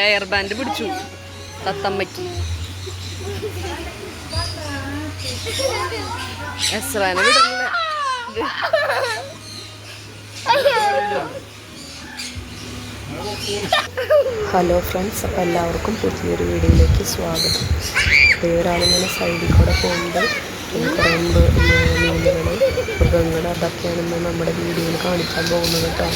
Hair band പിടിച്ചു. തത്തമ്മയ്ക്ക്. Hello friends അപ്പോൾ എല്ലാവർക്കും പുതിയൊരു വീഡിയോയിലേക്ക് സ്വാഗതം. അപ്പോൾ ഒരാളിങ്ങനെ സൈഡിൽ കൂടെ പോകുമ്പോൾ കുറേ മീനുകൾ മൃഗങ്ങൾ അതൊക്കെയാണ് ഇന്ന് നമ്മുടെ വീഡിയോയിൽ കാണിക്കാൻ പോകുന്നത് കേട്ടോ.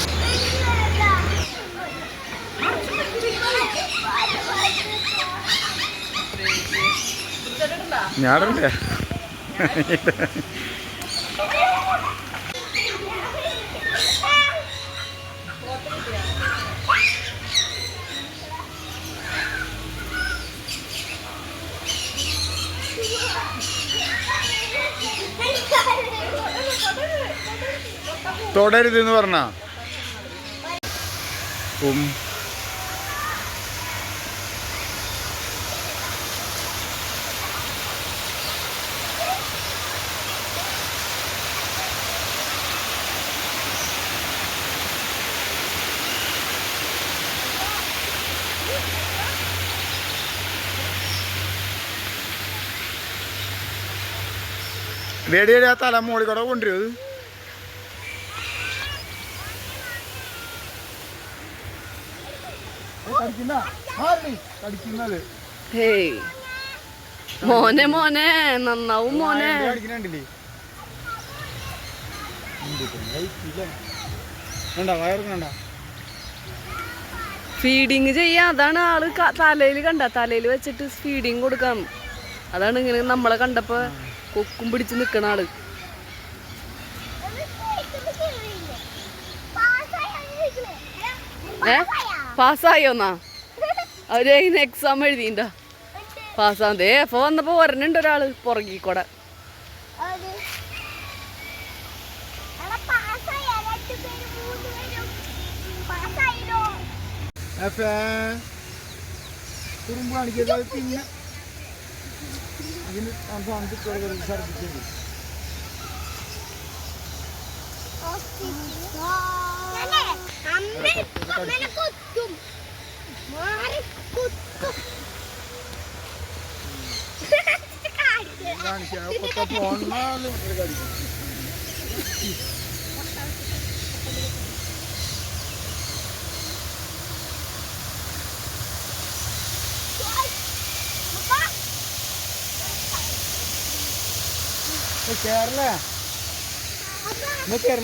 ഞാടല്ലേ തൊടരുത് എന്ന് പറഞ്ഞ? ഉം. വേടിയുടെ ആ തല മോളിൽ കൂടെ കൊണ്ടുവരും മോനെ മോനെ നന്നാവും മോനെ. ഫീഡിങ് ചെയ്യാ. അതാണ് ആൾ തലയിൽ കണ്ട. തലയിൽ വെച്ചിട്ട് ഫീഡിങ് കൊടുക്കാം. അതാണ് ഇങ്ങനെ നമ്മളെ കണ്ടപ്പോ കൊക്കും പിടിച്ച് നിക്കണ ആൾ. ഏ? പാസ്സായോന്നാ? അവർ അതിന് എക്സാം എഴുതിണ്ട ഏ അപ്പൊ വന്നപ്പോ വരണുണ്ട് ഒരാൾ പുറകിക്കൂടെ. കുറുമ്പ് കാണിക്കുന്നത് പിന്നെ ഇതിന് ഛർദിച്ചത് കാണിക്കാം കൊത്ത പോന്നാലും കടിക്കും കേരള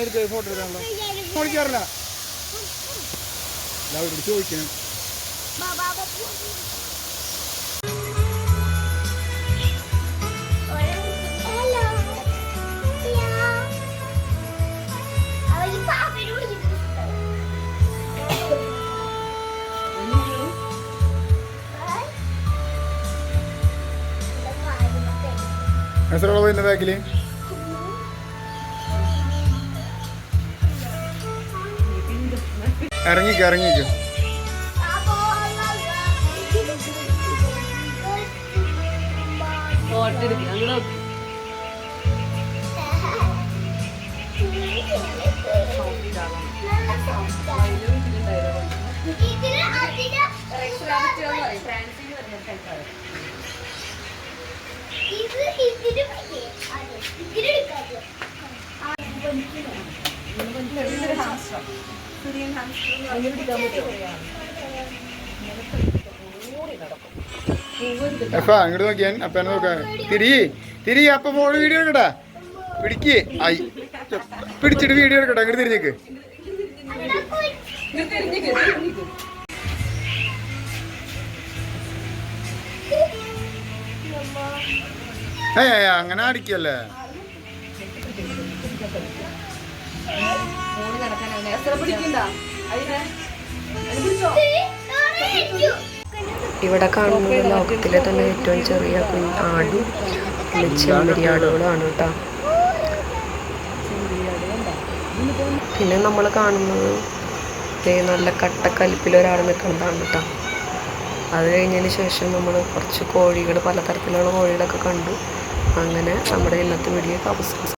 എടുത്ത് ഫോട്ടോ എടുക്കാണല്ലോ മോളി കേരള എല്ലാവരോട് ചോദിക്കണം. എത്ര പോയിന്റെ ബാക്കിൽ ഇറങ്ങിക്കോ ഇറങ്ങിക്കോ അങ്ങനെ നോക്ക്. അങ്ങോട്ട് നോക്കിയാൻ അപ്പനെ തിരി തിരി അപ്പ മോൾ വീഡിയോ എടുക്കട്ടാ പിടിക്ക്. ആയി. പിടിച്ചിട്ട് വീഡിയോ എടുക്കട്ടെ അങ്ങോട്ട് തിരിഞ്ഞേക്ക്. അങ്ങനെ അടിക്കല്ലേ? ഇവിടെ കാണുന്നത് ലോകത്തിലെ തന്നെ ഏറ്റവും ചെറിയ കുഞ്ഞ് ആടും ചെമ്മരിയാടുകളാണ് കേട്ടോ. പിന്നെ നമ്മൾ കാണുന്നത് നല്ല കട്ടക്കലിപ്പിൽ ഒരാൾ നിൽക്കുന്നതാണ് കേട്ടോ. അത് കഴിഞ്ഞതിന് ശേഷം നമ്മൾ കുറച്ച് കോഴികൾ പലതരത്തിലുള്ള കോഴികളൊക്കെ കണ്ടു. അങ്ങനെ നമ്മുടെ ഇന്നത്തെ വീഡിയോ അവസാനിച്ചു.